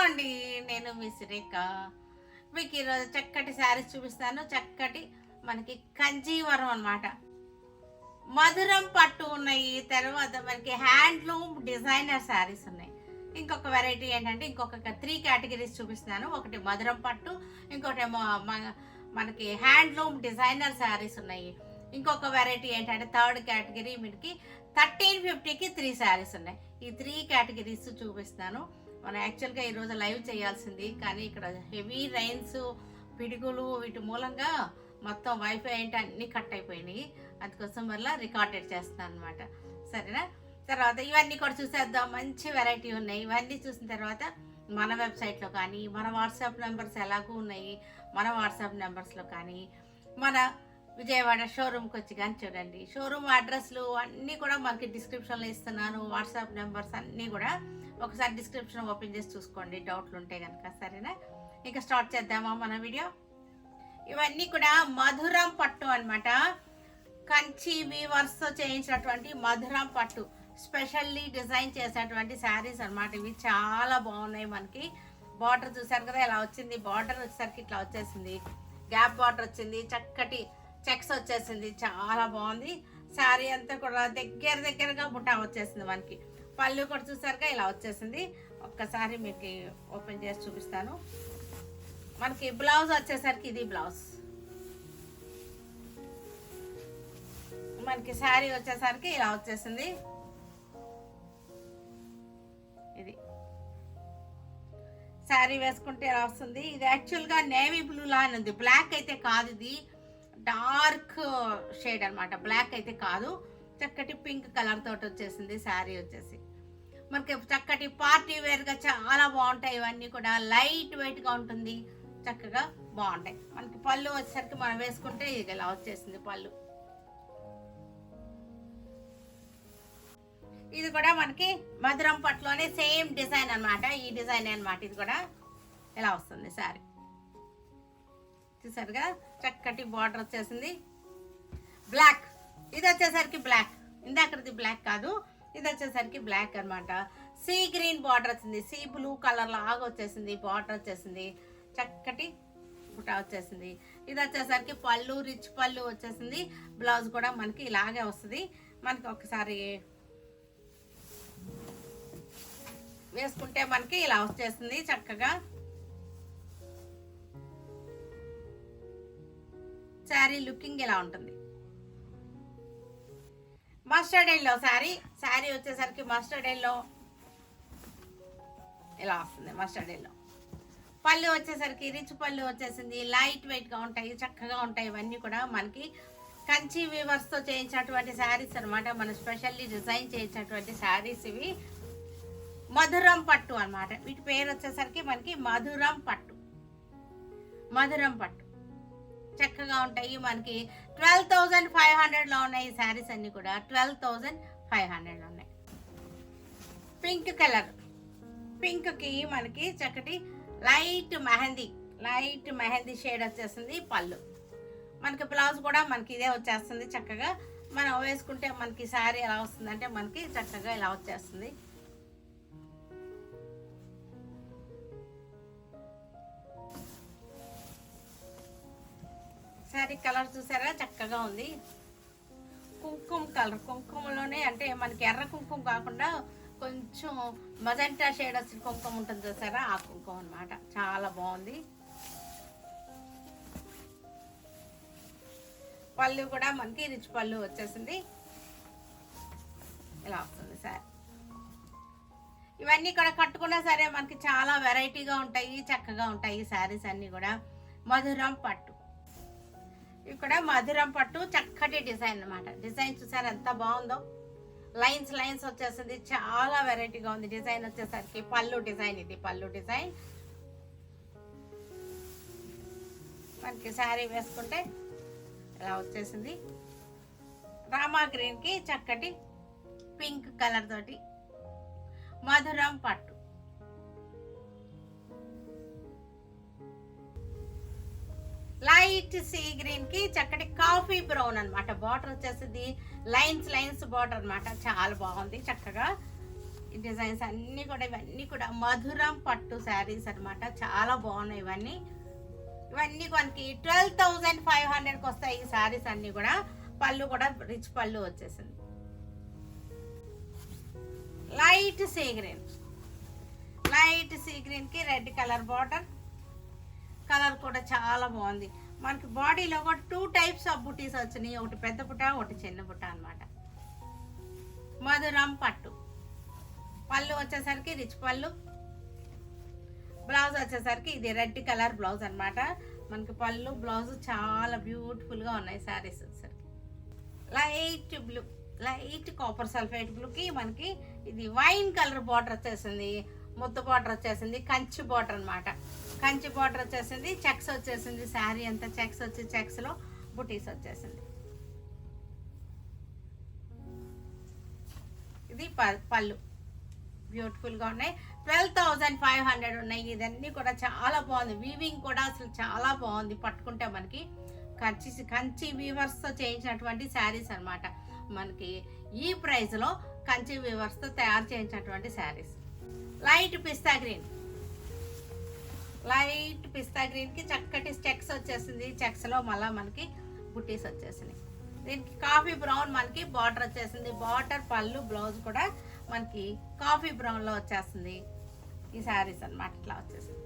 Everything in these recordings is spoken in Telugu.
అండి నేను మీ సురేఖ మీకు ఈరోజు చక్కటి శారీస్ చూపిస్తాను. చక్కటి మనకి కంజీవరం అన్నమాట. మధురం పట్టు ఉన్నాయి. తర్వాత మనకి హ్యాండ్లూమ్ డిజైనర్ శారీస్ ఉన్నాయి. ఇంకొక వెరైటీ ఏంటంటే ఇంకొక త్రీ కేటగిరీస్ చూపిస్తున్నాను. ఒకటి మధురం పట్టు ఇంకోటి మనకి హ్యాండ్లూమ్ డిజైనర్ శారీస్ ఉన్నాయి. ఇంకొక వెరైటీ ఏంటంటే థర్డ్ కేటగిరీ మీకు థర్టీన్ ఫిఫ్టీకి త్రీ శారీస్ ఉన్నాయి. ఈ త్రీ కేటగిరీస్ చూపిస్తున్నాను. మనం యాక్చువల్గా ఈరోజు లైవ్ చేయాల్సింది. కానీ ఇక్కడ హెవీ రైన్స్ పిడుగులు వీటి మూలంగా మొత్తం వైఫై ఏంటి అన్నీ కట్ అయిపోయినాయి. అందుకోసం వల్ల రికార్డెడ్ చేస్తున్నాను అనమాట సరేనా? తర్వాత ఇవన్నీ కూడా చూసేద్దాం. మంచి వెరైటీ ఉన్నాయి. ఇవన్నీ చూసిన తర్వాత మన వెబ్సైట్లో కానీ మన వాట్సాప్ నెంబర్స్ ఎలాగూ ఉన్నాయి? మన వాట్సాప్ నెంబర్స్లో కానీ మన విజయవాడ షోరూమ్కి వచ్చి కానీ చూడండి. షోరూమ్ అడ్రస్లు అన్నీ కూడా మనకి డిస్క్రిప్షన్లో ఇస్తున్నాను. వాట్సాప్ నెంబర్స్ అన్నీ కూడా ఒకసారి డిస్క్రిప్షన్ ఓపెన్ చేసి చూసుకోండి. డౌట్లు ఉంటే కనుక సరేనా? ఇంకా స్టార్ట్ చేద్దామా మన వీడియో ఇవన్నీ కూడా మధురం పట్టు అనమాట కంచి వీవర్స్తో చేయించినటువంటి మధురం పట్టు. స్పెషల్లీ డిజైన్ చేసినటువంటి శారీస్ అన్నమాట. ఇవి చాలా బాగున్నాయి మనకి. బార్డర్ చూసారు కదా ఇలా వచ్చింది. బార్డర్ వచ్చేసరికి ఇట్లా వచ్చేసింది. గ్యాప్ బార్డర్ వచ్చింది. చక్కటి చెక్స్ వచ్చేసింది. చాలా బాగుంది. శారీ అంతా కూడా దగ్గర దగ్గరగా బుట్టా వచ్చేసింది మనకి. పళ్ళు కూడా చూసారుగా ఇలా వచ్చేసింది. ఒక్కసారి మీకు ఓపెన్ చేసి చూపిస్తాను. మనకి బ్లౌజ్ వచ్చేసరికి ఇది బ్లౌజ్. మనకి శారీ వచ్చేసరికి ఇలా వచ్చేసింది. ఇది. శారీ వేసుకుంటే ఇలా వస్తుంది? ఇది యాక్చువల్గా నేవీ బ్లూ లా అని ఉంది. బ్లాక్ అయితే కాదు ఇది. డార్క్ షేడ్ అనమాట బ్లాక్ అయితే కాదు. చక్కటి పింక్ కలర్ తోటి వచ్చేసింది. శారీ వచ్చేసి. మనకి చక్కటి పార్టీ వేర్గా చాలా బాగుంటాయి ఇవన్నీ కూడా. లైట్ వెయిట్గా ఉంటుంది. చక్కగా బాగుంటాయి. మనకి పళ్ళు వచ్చేసరికి మనం వేసుకుంటే ఇది ఇలా వచ్చేసింది పళ్ళు. ఇది కూడా మనకి మధురం పట్టులోనే సేమ్ డిజైన్ అన్నమాట. ఈ డిజైన్ అనమాట ఇది కూడా ఇలా వస్తుంది సారీ. చూసారుగా? చక్కటి బార్డర్ వచ్చేసింది. బ్లాక్. ఇది వచ్చేసరికి బ్లాక్. ఇందాకది బ్లాక్ కాదు. ఇది వచ్చేసరికి బ్లాక్ అనమాట సీ గ్రీన్ బార్డర్ వచ్చింది. సీ బ్లూ కలర్ లాగా వచ్చేసింది. బార్డర్ వచ్చేసింది. చక్కటి బుటా వచ్చేసింది. ఇది వచ్చేసరికి పళ్ళు రిచ్ పళ్ళు వచ్చేసింది. బ్లౌజ్ కూడా మనకి ఇలాగే వస్తుంది. మనకి ఒకసారి వేసుకుంటే మనకి ఇలా వచ్చేస్తుంది చక్కగా. శారీ లుకింగ్ ఇలా ఉంటుంది. Mustard yellow sari. శారీ వచ్చేసరికి మస్టర్డ్ ఎల్లో ఇలా వస్తుంది మస్టర్డ్ ఎల్లో పళ్ళు వచ్చేసరికి రిచ్ పళ్ళు వచ్చేసింది. లైట్ వెయిట్గా ఉంటాయి చక్కగా ఉంటాయి. ఇవన్నీ కూడా మనకి కంచి వీవర్స్తో చేయించినటువంటి శారీస్ అనమాట మన స్పెషల్లీ డిజైన్ చేయించినటువంటి శారీస్ ఇవి. మధురం పట్టు అనమాట వీటి పేరు వచ్చేసరికి మనకి మధురం పట్టు. మధురం పట్టు. చక్కగా ఉంటాయి. మనకి ట్వెల్వ్ థౌజండ్ ఫైవ్ హండ్రెడ్లో ఉన్నాయి ఈ శారీస్ అన్నీ కూడా. ట్వెల్వ్ థౌజండ్ ఫైవ్ హండ్రెడ్లో ఉన్నాయి. పింక్ కలర్ పింక్కి మనకి చక్కటి light mehndi light mehndi shade వచ్చేసింది పళ్ళు. మనకి బ్లౌజ్ కూడా మనకి ఇదే వచ్చేస్తుంది చక్కగా. మనం వేసుకుంటే మనకి శారీ ఎలా వస్తుందంటే మనకి చక్కగా ఇలా వచ్చేస్తుంది. శారీ కలర్ చూసారా? చక్కగా ఉంది. కుంకుమ కలర్. కుంకుమలోనే అంటే మనకి ఎర్ర కుంకుమ కాకుండా కొంచెం మజంటా షేడ్ వచ్చిన కుంకుమ ఉంటుంది చూసారా? ఆ కుంకుమ అన్నమాట. చాలా బాగుంది. పళ్ళు కూడా మనకి రిచ్ పళ్ళు వచ్చేసింది. ఇలా వస్తుంది సార్. ఇవన్నీ కూడా కట్టుకున్నా సరే మనకి చాలా వెరైటీగా ఉంటాయి చక్కగా ఉంటాయి శారీస్ అన్నీ కూడా. మధురం పట్టు. ఇక్కడ మధురం పట్టు చక్కటి డిజైన్ అన్నమాట. డిజైన్ చూసారు ఎంత బాగుందో? లైన్స్ లైన్స్ వచ్చేసింది చాలా వెరైటీగా ఉంది. డిజైన్ వచ్చేసరికి పళ్ళు డిజైన్ ఇది పళ్ళు డిజైన్. మనకి శారీ వేసుకుంటే ఇలా వచ్చేసింది. రామా గ్రీన్కి చక్కటి పింక్ కలర్ తోటి మధురం పట్టు. లైట్ సీ గ్రీన్కి చక్కటి కాఫీ బ్రౌన్ అనమాట బార్డర్ వచ్చేసింది. లైన్స్ లైన్స్ బార్డర్ అనమాట చాలా బాగుంది. చక్కగా డిజైన్స్ అన్నీ కూడా ఇవన్నీ కూడా మధురం పట్టు శారీస్ అన్నమాట. చాలా బాగున్నాయి ఇవన్నీ. ఇవన్నీ మనకి ట్వెల్వ్ థౌజండ్ ఫైవ్ హండ్రెడ్కి వస్తాయి ఈ శారీస్ అన్నీ కూడా. పళ్ళు కూడా రిచ్ పళ్ళు వచ్చేసింది. Light sea green. Light sea గ్రీన్కి రెడ్ కలర్ బార్డర్ కలర్ కూడా చాలా బాగుంది. మనకి బాడీలో కూడా టూ టైప్స్ ఆఫ్ బుటీస్ వచ్చినాయి. ఒకటి పెద్ద బుట్ట ఒకటి చిన్న బుట్ట అనమాట మధురం పట్టు. పళ్ళు వచ్చేసరికి రిచ్ పళ్ళు. బ్లౌజ్ వచ్చేసరికి ఇది రెడ్ కలర్ బ్లౌజ్ అనమాట మనకి పళ్ళు బ్లౌజ్ చాలా బ్యూటిఫుల్గా ఉన్నాయి శారీస్ వచ్చేసరికి light blue light copper sulphate బ్లూకి మనకి ఇది వైన్ కలర్ బార్డర్ వచ్చేసింది. ముద్ద బార్డర్ వచ్చేసింది. కంచి బార్డర్ అనమాట కంచి బార్డర్ వచ్చేసింది చెక్స్ వచ్చేసింది శారీ అంతా చెక్స్ వచ్చి చెక్స్లో బుటీస్ వచ్చేసింది. ఇది ప- పళ్ళు. బ్యూటిఫుల్గా ఉన్నాయి. ట్వెల్వ్ థౌజండ్ ఫైవ్ హండ్రెడ్ ఉన్నాయి. ఇదన్నీ కూడా చాలా బాగుంది. వీవింగ్ కూడా అసలు చాలా బాగుంది. పట్టుకుంటే మనకి కంచి కంచి వీవర్స్తో చేయించినటువంటి శారీస్ అన్నమాట. మనకి ఈ ప్రైస్లో కంచి వీవర్స్తో తయారు చేయించినటువంటి saris. Light pista green. Light pista గ్రీన్కి చక్కటి స్టెక్స్ వచ్చేసింది. చెక్స్లో మళ్ళీ మనకి బుట్టీస్ వచ్చేసినాయి. దీనికి కాఫీ బ్రౌన్ మనకి బార్డర్ వచ్చేసింది. బార్డర్ పళ్ళు బ్లౌజ్ కూడా మనకి కాఫీ బ్రౌన్లో వచ్చేస్తుంది ఈ శారీస్ అన్నమాట ఇట్లా వచ్చేసింది.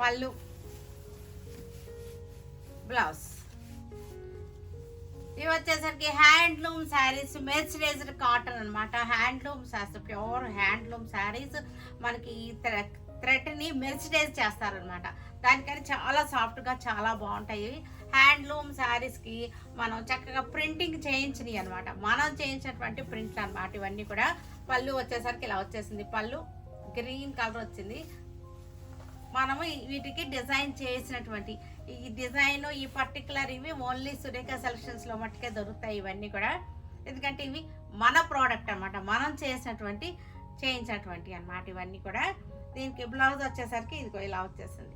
పళ్ళు బ్లౌజ్. వచ్చేసరికి హ్యాండ్లూమ్ శారీస్ మెర్సిడైజ్డ్ కాటన్ అనమాట హ్యాండ్లూమ్ ప్యూర్ హ్యాండ్లూమ్ శారీస్ మనకి థ్రెడ్ని మెర్సిడైజ్ చేస్తారనమాట దానికని చాలా సాఫ్ట్గా చాలా బాగుంటాయి. హ్యాండ్లూమ్ శారీస్కి మనం చక్కగా ప్రింటింగ్ చేయించినవి అనమాట మనం చేయించినటువంటి ప్రింట్లు అనమాట ఇవన్నీ కూడా పళ్ళు వచ్చేసరికి ఇలా వచ్చేసింది. పళ్ళు గ్రీన్ కలర్ వచ్చింది. మనము వీటికి డిజైన్ చేసినటువంటి ఈ డిజైన్ ఈ పర్టికులర్ ఇవి ఓన్లీ సురేఖ సెలక్షన్స్లో మట్టుకే దొరుకుతాయి ఇవన్నీ కూడా. ఎందుకంటే ఇవి మన ప్రోడక్ట్ అన్నమాట. మనం చేసినటువంటి చేయించినటువంటి అన్నమాట ఇవన్నీ కూడా. దీనికి బ్లౌజ్ వచ్చేసరికి ఇదిగో ఇలా వచ్చేసింది.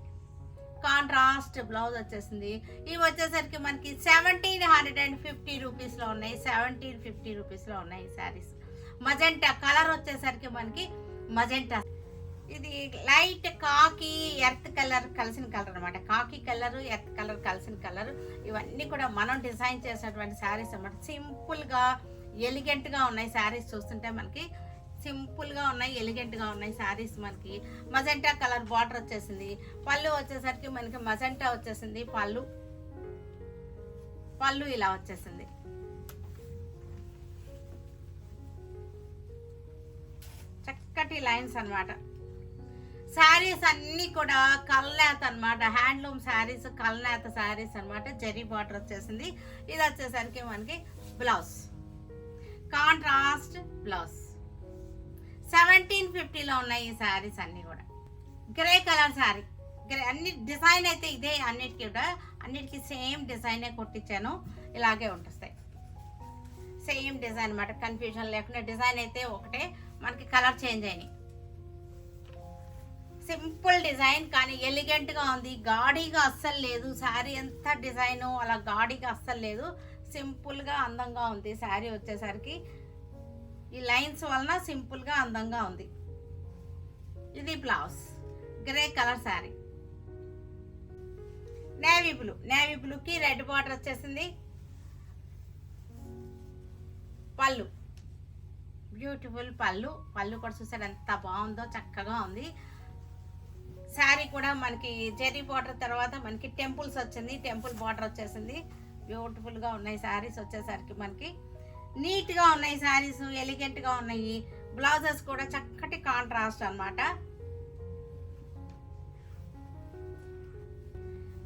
కాంట్రాస్ట్ బ్లౌజ్ వచ్చేసింది. ఇవి వచ్చేసరికి మనకి సెవెంటీన్ హండ్రెడ్ అండ్ ఫిఫ్టీ రూపీస్లో ఉన్నాయి. సెవెంటీన్ ఫిఫ్టీ రూపీస్లో ఉన్నాయి శారీస్ మజెంటా కలర్ వచ్చేసరికి మనకి మజెంటా ఇది లైట్ కాకి ఎర్త్ కలర్ కలిసిన కలర్ అనమాట కాకి కలర్ ఎర్త్ కలర్ కలిసిన కలర్. ఇవన్నీ కూడా మనం డిజైన్ చేసినటువంటి శారీస్ అనమాట సింపుల్గా ఎలిగెంట్గా ఉన్నాయి శారీస్ చూస్తుంటే మనకి. సింపుల్గా ఉన్నాయి ఎలిగెంట్గా ఉన్నాయి శారీస్ మనకి. మజెంటా కలర్ బార్డర్ వచ్చేసింది. పళ్ళు వచ్చేసరికి మనకి మజెంటా వచ్చేసింది. పళ్ళు పళ్ళు ఇలా వచ్చేసింది. చక్కటి లైన్స్ అన్నమాట. శారీస్ అన్నీ కూడా కల్నేత అన్నమాట. హ్యాండ్లూమ్ శారీస్ కల్నేత శారీస్ అన్నమాట. జరీ బార్డర్ వచ్చేసింది. ఇది వచ్చేసరికి మనకి బ్లౌజ్. Contrast blouse. సెవెంటీన్ ఫిఫ్టీలో ఉన్నాయి ఈ శారీస్ అన్నీ కూడా. Grey colour sari. గ్రే అన్ని డిజైన్ అయితే ఇదే అన్నిటికీ కూడా. అన్నిటికీ సేమ్ డిజైనే కొట్టించాను. ఇలాగే ఉంటుంది సేమ్ డిజైన్ అన్నమాట. కన్ఫ్యూజన్ లేకుండా డిజైన్ అయితే ఒకటే. మనకి కలర్ చేంజ్ అయినాయి. సింపుల్ డిజైన్ కానీ ఎలిగెంట్గా ఉంది గాడీగా అస్సలు లేదు. శారీ ఎంత డిజైను అలా గాడీగా అస్సలు లేదు. సింపుల్గా అందంగా ఉంది శారీ వచ్చేసరికి. ఈ లైన్స్ వలన సింపుల్గా అందంగా ఉంది. ఇది blouse grey colour sari. Navy blue navy బ్లూకి రెడ్ బార్డర్ వచ్చేసింది. పళ్ళు బ్యూటిఫుల్ పళ్ళు. పళ్ళు కూడా చూసారు ఎంత బాగుందో చక్కగా ఉంది. శారీ కూడా మనకి జెరీ బార్డర్ తర్వాత మనకి టెంపుల్స్ వచ్చింది టెంపుల్ బార్డర్ వచ్చేసింది. బ్యూటిఫుల్గా ఉన్నాయి శారీస్ వచ్చేసరికి మనకి. నీట్గా ఉన్నాయి శారీస్ ఎలిగెంట్గా ఉన్నాయి. బ్లౌజెస్ కూడా చక్కటి కాంట్రాస్ట్ అనమాట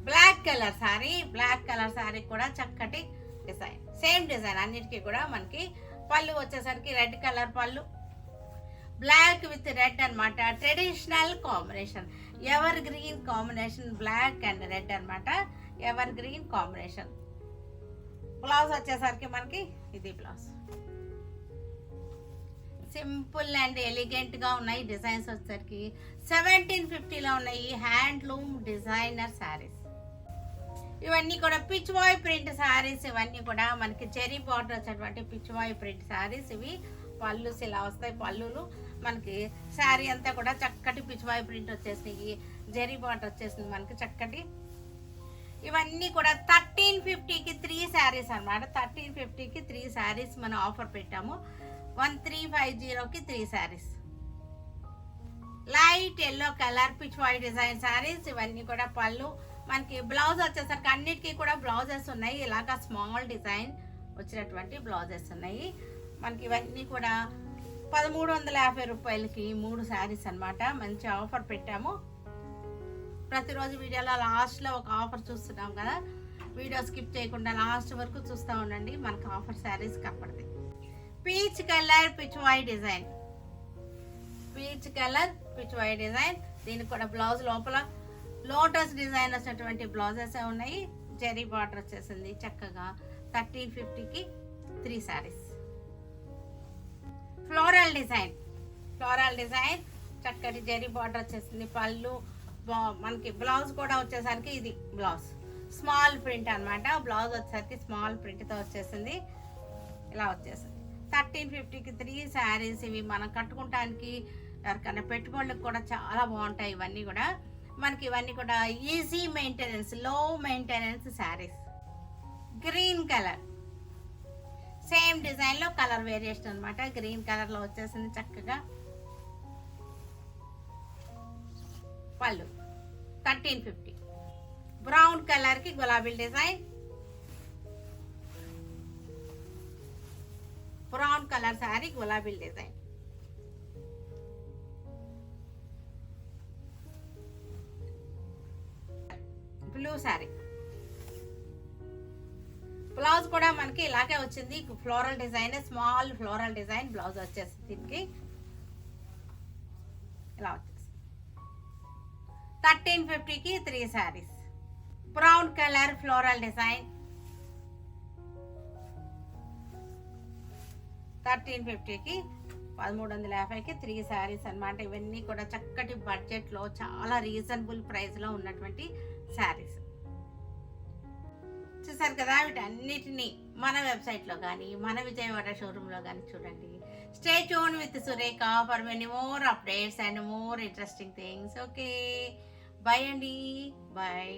black colour sari black colour sari కూడా చక్కటి డిజైన్. సేమ్ డిజైన్ అన్నిటికీ కూడా మనకి పళ్ళు వచ్చేసరికి రెడ్ కలర్ పళ్ళు. బ్లాక్ విత్ రెడ్ అనమాట traditional combination evergreen combination black and red అన్నమాట. ఎవర్ గ్రీన్ కాంబినేషన్ బ్లౌజ్ వచ్చేసరికి మనకి ఇది బ్లౌజ్ సింపుల్ అండ్ ఎలిగెంట్గా ఉన్నాయి డిజైన్స్ వచ్చేసరికి. సెవెంటీన్ ఫిఫ్టీలో ఉన్నాయి హ్యాండ్లూమ్ డిజైనర్ శారీస్ ఇవన్నీ కూడా పిచ్ బాయ్ ప్రింట్ శారీస్ ఇవన్నీ కూడా మనకి చెరీ బార్డర్ వచ్చేటువంటి పిచ్ బాయ్ ప్రింట్ శారీస్ ఇవి పళ్ళుస్ ఇలా వస్తాయి పళ్ళులు. మనకి శారీ అంతా కూడా చక్కటి పిచ్చివాయి ప్రింట్ వచ్చేసినాయి జెరీ బాటర్ వచ్చేసింది మనకి చక్కటి. ఇవన్నీ కూడా థర్టీన్ ఫిఫ్టీకి త్రీ శారీస్ అన్నమాట. థర్టీన్ ఫిఫ్టీకి త్రీ శారీస్ మనం ఆఫర్ పెట్టాము. వన్ త్రీ ఫైవ్ జీరోకి three saris. Light yellow colour Pichwai design saris ఇవన్నీ కూడా పళ్ళు. మనకి బ్లౌజ్ వచ్చేసరికి అన్నిటికీ కూడా బ్లౌజెస్ ఉన్నాయి. ఇలాగా స్మాల్ డిజైన్ వచ్చినటువంటి బ్లౌజెస్ ఉన్నాయి. మనకి ఇవన్నీ కూడా పదమూడు వందల యాభై రూపాయలకి మూడు శారీస్ అన్నమాట. మంచి ఆఫర్ పెట్టాము. ప్రతిరోజు వీడియోలో లాస్ట్లో ఒక ఆఫర్ చూస్తున్నాం కదా. వీడియో స్కిప్ చేయకుండా లాస్ట్ వరకు చూస్తూ ఉండండి. మనకు ఆఫర్ శారీస్ కనపడతాయి. Peach colour Pichwai design. Peach colour Pichwai design. దీనికి కూడా బ్లౌజ్ లోపల లోటస్ డిజైన్ వచ్చినటువంటి బ్లౌజెస్ ఉన్నాయి. జెరీ బార్డర్ వచ్చేసింది. చక్కగా థర్టీన్ ఫిఫ్టీకి three saris. Floral design. Floral design. చక్కటి జరీ బార్డర్ వచ్చేసింది. పళ్ళు మనకి బ్లౌజ్ కూడా వచ్చేసరికి ఇది బ్లౌజ్. స్మాల్ ప్రింట్ అనమాట బ్లౌజ్ వచ్చేసరికి స్మాల్ ప్రింట్తో వచ్చేసింది. ఇలా వచ్చేసింది. థర్టీన్ ఫిఫ్టీకి త్రీ శారీస్ ఇవి మనం కట్టుకుంటానికి ఎవరికైనా పెట్టుబడులకు కూడా చాలా బాగుంటాయి ఇవన్నీ కూడా. మనకి ఇవన్నీ కూడా easy మెయింటెనెన్స్లో maintenance saris. Green colour same డిజైన్లో కలర్ వేరియేషన్ అనమాట గ్రీన్ కలర్లో వచ్చేసింది చక్కగా. పళ్ళు. Thirteen fifty. బ్రౌన్ కలర్కి గులాబీ డిజైన్. బ్రౌన్ కలర్ శారీ గులాబీ డిజైన్. బ్లూ శారీ. బ్లౌజ్ కూడా మనకి ఇలాగే వచ్చింది. Floral design small floral design blouse వచ్చేసి దీనికి. ఇలా వచ్చేసి థర్టీన్ ఫిఫ్టీకి three saris brown colour floral design thirteen ఫిఫ్టీకి పదమూడు వందల యాభైకి త్రీ శారీస్ అనమాట ఇవన్నీ కూడా చక్కటి బడ్జెట్లో చాలా రీజనబుల్ ప్రైస్లో ఉన్నటువంటి శారీస్ చూసారు కదా వీటన్నిటినీ మన వెబ్సైట్లో కానీ మన విజయవాడ షోరూంలో కానీ చూడండి. Stay tune with Surekha for many more updates and more interesting things okay bye అండి. బాయ్